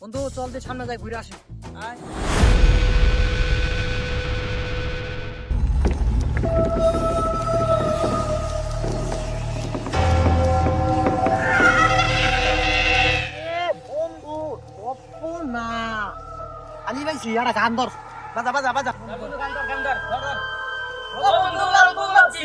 বন্ধু চল দিয়ে সামনে যাই ঘুরে আসি। না আলি ভাই সিয়ারা গান ধর বাজা বাজা বাজা। বন্ধু লাল লাল গোলাপি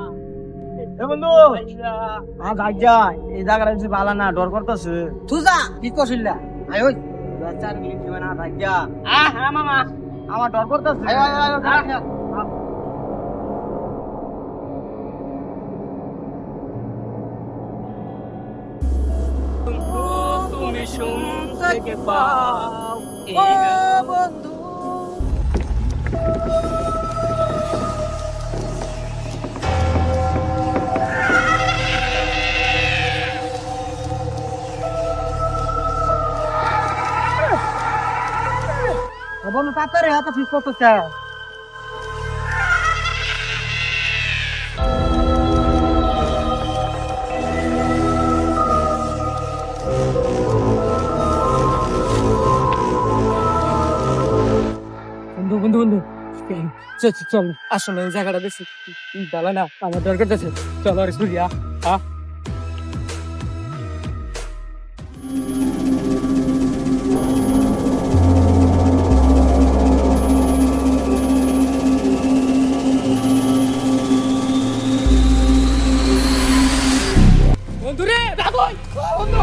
বন্ধু। হ্যাঁ ভাগ্যা এই জায়গাটা কিছু ভালো না ডর করতেছে। তুজা কি কছিলা আয় ওই। চার মিনিট দিবে না ভাগ্যা আ হ্যাঁ মামা। আমার ডর করতেছে। আয় আয় আয় আয় তুমি সুম থেকে পাও। ও বন্ধু বন্ধু তাড়াতাড়ি হাতে ঠিক করতেছে বন্ধু বন্ধু বন্ধু। চল আসলে জায়গাটা বেশি। ভালো না, আমার দরকার আছে। চল, আর সুরিয়া হ্যাঁ বন্ধু রে বন্ধু।